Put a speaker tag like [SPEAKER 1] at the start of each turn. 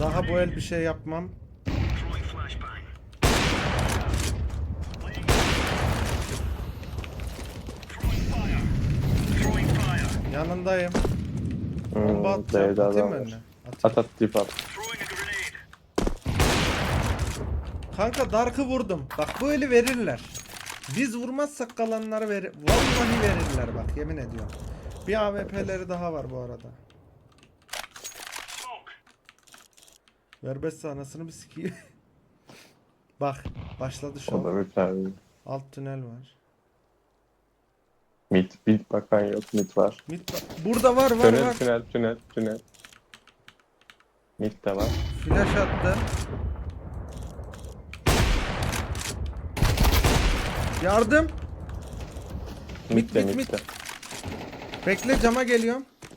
[SPEAKER 1] Daha bu el bir şey yapmam. Yanındayım. Bomba
[SPEAKER 2] Hmm,
[SPEAKER 1] atacağım.
[SPEAKER 2] B'de
[SPEAKER 1] Atayım
[SPEAKER 2] adam
[SPEAKER 1] mı
[SPEAKER 2] var.
[SPEAKER 1] önüne? Atayım.
[SPEAKER 2] At at dip at.
[SPEAKER 1] Kanka Dark'ı vurdum. Bak böyle verirler. Biz vurmazsak kalanları verir. Vallahi verirler bak yemin ediyorum. Bir AWP'leri daha var bu arada. Verbest anasını bir sikeyim. bak başladı şu
[SPEAKER 2] O da
[SPEAKER 1] an.
[SPEAKER 2] bir tane.
[SPEAKER 1] Alt tünel var.
[SPEAKER 2] Mid, mid bakan yok, mid var.
[SPEAKER 1] Mid ba- Burada var var
[SPEAKER 2] Tünel,
[SPEAKER 1] var.
[SPEAKER 2] tünel, tünel, tünel. Mid de var.
[SPEAKER 1] Flash attı. Yardım.
[SPEAKER 2] Mid de,
[SPEAKER 1] mid,
[SPEAKER 2] mid
[SPEAKER 1] mid.
[SPEAKER 2] de.
[SPEAKER 1] Bekle cama geliyorum.